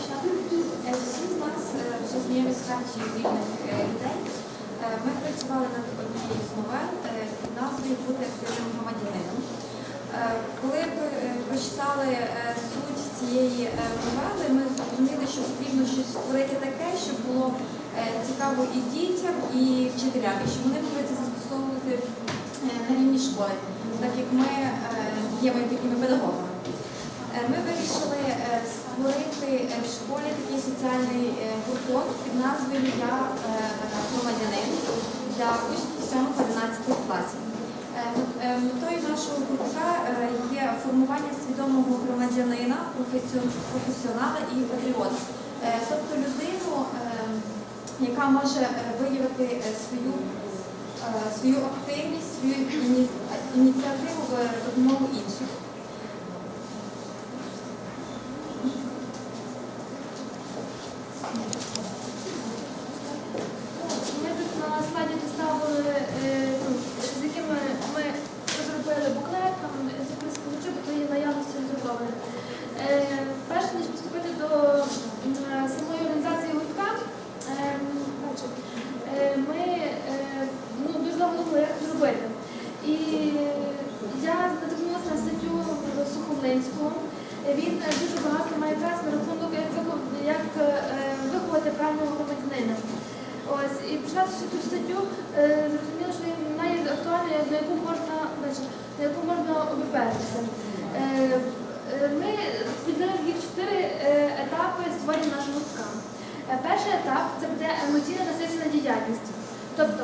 Всі з нас вже знайомі з вільних людей. Ми працювали над однією з новел під назвою Бути активним громадянином. Коли прочитали суть цієї новели, ми зрозуміли, що потрібно щось створити таке, щоб було цікаво і дітям, і вчителям, і щоб вони могли це застосовувати на рівні школи, так як ми є майбутніми педагогами. Ми вирішили створити е, в школі такий соціальний е, гурток під назвою Я е, громадянин для учнів 7-11 класів. Е, е, Метою нашого гуртка е, є формування свідомого громадянина, професіонала і патріота. Е, Тобто людину, е, яка може е, виявити е, свою, е, свою активність, свою ініціативу в допомогу іншим. Ми тут на слайді поставили, е, ну, з якими ми зробили буклет, там з спожив, то є наявності зроблених. Е, Перш ніж приступити до м, самої організації гуртка, е, значить, е, ми е, ну, дуже довго думали, як зробити. І я наткнулася на статтю Сухомлинського. Він е, дуже багато має праць на рахунок, як, е, виховати правильного громадянина. Ось, і прочитавши цю статтю, е, зрозуміло, що вона є актуальною, на яку можна, на яку можна обіпертися. Е, Ми поділили їх чотири етапи створення нашого гуртка. Перший етап це буде емоційна насичена діяльність. Тобто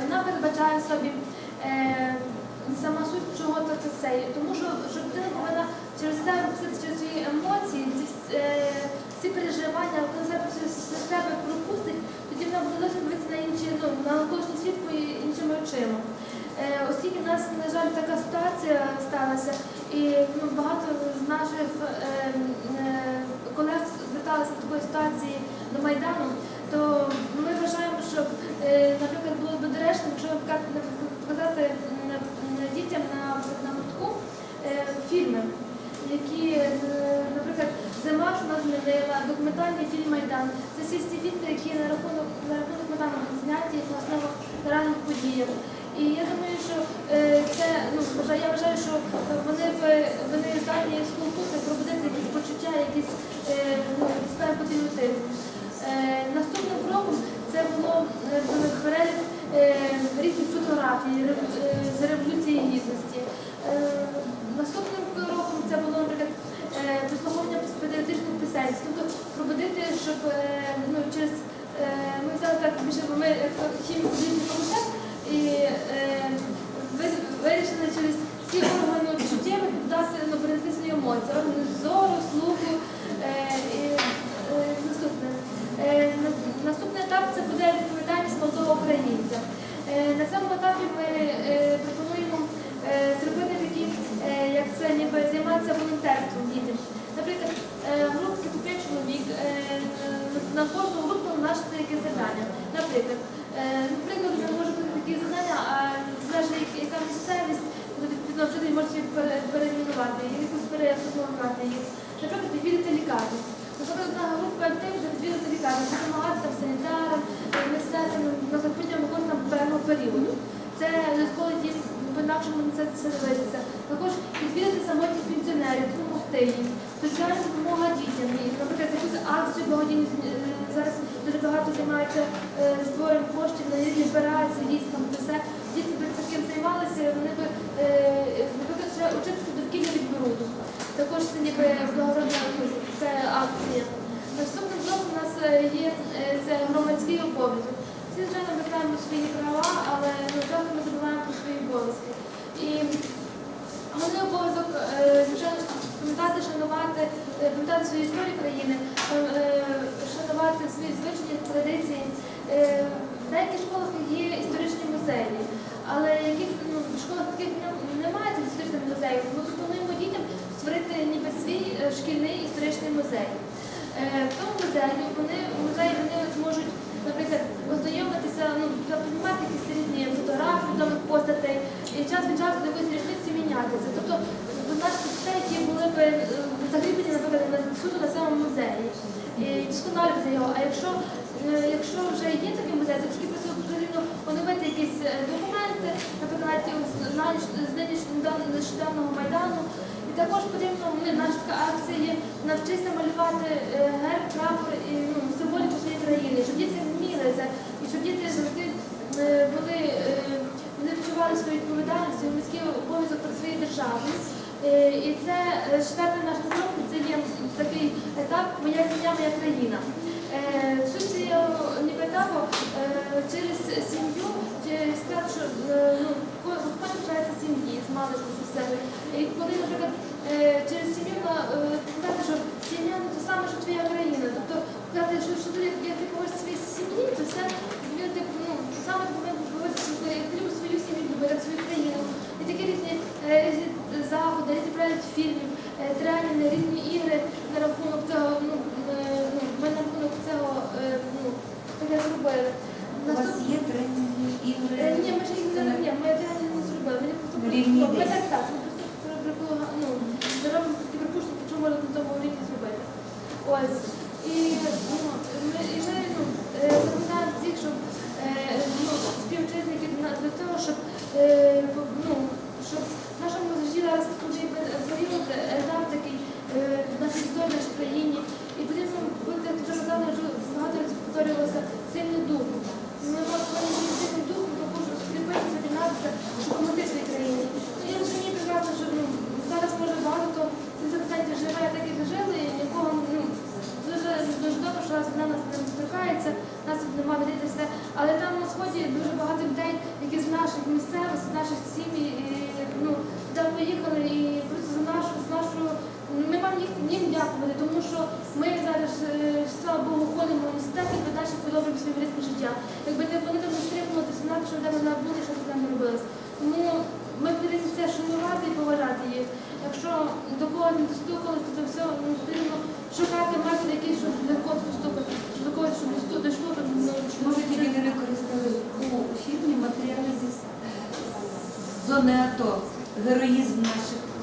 вона передбачає собі сама суть чого це це. Тому переживання, коли себе через себе пропустить, тоді вона буде зовсім дивитися на інші, ну, на навколишній світ по іншими очима. Е, оскільки в нас, на жаль, така ситуація сталася, і ну, багато з наших е, е, колег зверталися в такої ситуації до Майдану, то ми вважаємо, що, е, наприклад, було б доречно, якщо показати, дітям на, на гуртку е, фільми, які, е, наприклад, Зима, що нас змінила, документальний фільм Майдан. Це всі ті фільми, які на рахунок на рахунок Майдану зняті на основах реальних подіях. І я думаю, що е, це ну я вважаю, що вони в- вони здатні сколотути, пробудити якісь почуття, якісь е, ну, патріотизм. Е, наступним кроком це було перелік різних 507 судинний комітет і е, вирішили через всі органи чуттєвих дати на перенесені емоції, органи зору, слуху е, і е, наступне. Е, наступний етап це буде відповідальність молодого українця. Е, на цьому етапі ми е, пропонуємо е, зробити такі, е, як це ніби займатися волонтерством дітям. Наприклад, е, групки по 5 чоловік. Е, на кожну групу наше якесь завдання. Наприклад, наприклад, ми можемо бути такі завдання, а залежить як- яка місцевість, то відповідно вчитель може їх пере- перейменувати, якось переформувати їх. Наприклад, відвідати лікарню. Наприклад, одна група активів відвідати лікарню, допомагати там санітарам, е, місцевим, наприклад, виходить там певного періоду. Це коли діти по-інакшому на це дивитися. Також відвідати самотніх пенсіонерів, допомогти їм, соціальна допомога дітям. Наприклад, якусь акцію благодійну е, зараз дуже багато займаються е, збором коштів на різні операції, діткам, це все. Діти би таким займалися, вони б, учитися довкілля від бруду. Також це ніби благородна це акція. Наступним кроком у нас е, є е, це громадський обов'язок. Всі, звичайно, ми свої права, але часто ми забуваємо про свої обов'язки. І головний обов'язок, е, звичайно, пам'ятати, шанувати, пам'ятати свою історію країни, шанувати свої звичаї, традиції. Е, В деяких школах є історичні музеї, але яких ну, в школах таких немає цих історичних музеїв. Ми пропонуємо дітям створити ніби свій е, шкільний історичний музей. Е, В тому музеї вони в музеї вони зможуть, наприклад, ознайомитися, ну, запам'ятати якісь різні фотографії відомих постатей і час від часу до якоїсь річниці мінятися. Тобто до наших дітей, які були б е, загріблені, наприклад, на суду на самому є такий музей, то тільки потрібно оновити якісь е, документи, наприклад, з нинішнього недавно- майдану. І також потрібно ну, наша така акція є навчитися малювати е, герб, прапор і ну, символіку своєї країни, щоб діти вміли це, і щоб діти завжди е, були, е, вони відчували свою відповідальність, свій міський обов'язок перед своєю державою. Е, І це е, четвертий наш крок, це є такий етап Моя сім'я, моя країна. Е, Суть цього е, через сім'ю, через те, що е, ну, хто навчається сім'ї з маличку з себе. І коли, наприклад, через сім'ю на, сказати, що сім'я не те саме, що твоя країна. Тобто сказати, що, що ти, поводиш своїй сім'ї, то це він, типу, ну, саме ти свою сім'ю, любиш як свою країну. І такі різні заходи, різні проекти фільмів, тренінги, різні ігри на рахунок цього, ну, е, ну, ми на рахунок цього, е, ну, таке зробили. У вас Наступ- є тренінги, ігри? Е, Ні, ми ж їх не ні, ми тренінги не зробили. Мені просто Рівні ми десь. так, так, ми просто при- при- ну, ми робимо такі припущення, що можна на тому рівні зробити. Ось. І, ну, ми, і ми ну, е, запитаємо всіх, щоб е, ну, співвітчизників на- для того, щоб, е, по- ну, щоб в нашому житті зараз буде період, етап такий е, в нашій історії, в нашій країні. І потрібно бути, як вже казали, вже багато разів повторювалося, сильний дух. Ми повинні бути сильним духом, тому що сліпитися, об'єднатися, щоб допомогти своїй країні. Ну, Я розумію прекрасно, що ну, зараз може багато хто 70% живе, так і жили, і нікого ну, дуже, дуже добре, що раз вона нас не торкається, нас тут немає видати все. Але там на сході дуже багато людей, які з наших місцевостей, з наших сім'ї, і, ну, туди поїхали і просто за нашу, з нашу. Ми вам їх їм дякувати, тому що ми зараз, е, слава Богу, ходимо в університет і далі продовжуємо свій ритм життя. Якби не вони там не знати, що де вона були, що там не робилось. Тому ми повинні це шанувати і поважати їх. Якщо до кого не достукалися, то все ну, потрібно шукати метод, який щоб для когось поступити, до когось, щоб дійшло, то ну, Може, тоді ви використали у фільмі матеріали з зони АТО, героїзм наших.